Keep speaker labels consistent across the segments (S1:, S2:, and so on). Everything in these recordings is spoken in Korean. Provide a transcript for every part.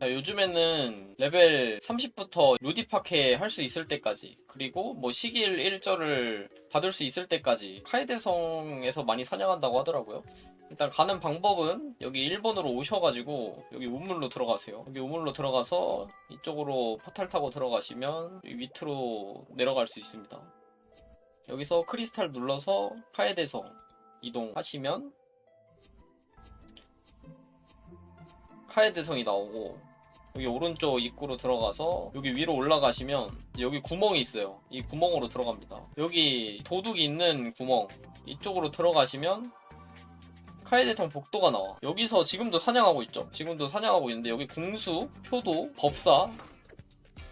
S1: 자, 요즘에는 레벨 30부터 루디 파케 할 수 있을 때까지 그리고 뭐 시길 일절을 받을 수 있을 때까지 카이데성에서 많이 사냥한다고 하더라고요. 일단 가는 방법은 여기 1번으로 오셔가지고 여기 우물로 들어가세요. 여기 우물로 들어가서 이쪽으로 포탈 타고 들어가시면 이 밑으로 내려갈 수 있습니다. 여기서 크리스탈 눌러서 카에데성 이동하시면 카에데성이 나오고 여기 오른쪽 입구로 들어가서 여기 위로 올라가시면 여기 구멍이 있어요. 이 구멍으로 들어갑니다. 여기 도둑이 있는 구멍 이쪽으로 들어가시면 카에데성 복도가 나와. 여기서 지금도 사냥하고 있죠. 지금도 사냥하고 있는데 여기 궁수, 표도, 법사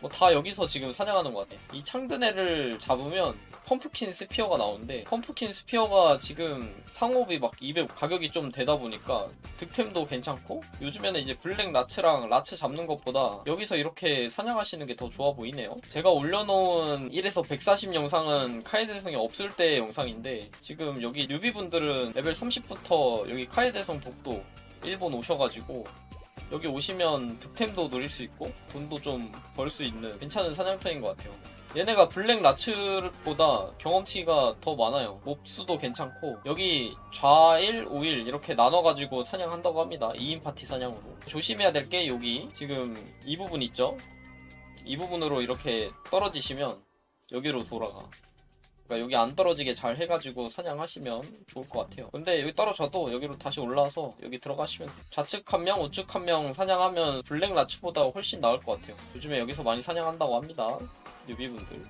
S1: 뭐 다 여기서 지금 사냥하는 것 같아. 이 창드네를 잡으면 펌프킨 스피어가 나오는데 펌프킨 스피어가 지금 상업이 막 200 가격이 좀 되다 보니까 득템도 괜찮고 요즘에는 이제 블랙 라츠랑 라츠 잡는 것보다 여기서 이렇게 사냥하시는 게 더 좋아 보이네요. 제가 올려놓은 1에서 140 영상은 카이드성이 없을 때 영상인데 지금 여기 뉴비분들은 레벨 30부터 여기 카이드성 복도 일본 오셔가지고 여기 오시면 득템도 노릴 수 있고 돈도 좀 벌 수 있는 괜찮은 사냥터인 것 같아요. 얘네가 블랙 라츠보다 경험치가 더 많아요. 몹수도 괜찮고 여기 좌일, 우일 이렇게 나눠가지고 사냥한다고 합니다. 2인 파티 사냥으로. 조심해야 될 게 여기 지금 이 부분 있죠? 이 부분으로 이렇게 떨어지시면 여기로 돌아가. 그러니까 여기 안 떨어지게 잘 해가지고 사냥하시면 좋을 것 같아요. 근데 여기 떨어져도 여기로 다시 올라와서 여기 들어가시면 돼요. 좌측 한 명, 우측 한 명 사냥하면 블랙 라츠보다 훨씬 나을 것 같아요. 요즘에 여기서 많이 사냥한다고 합니다. 뉴비분들.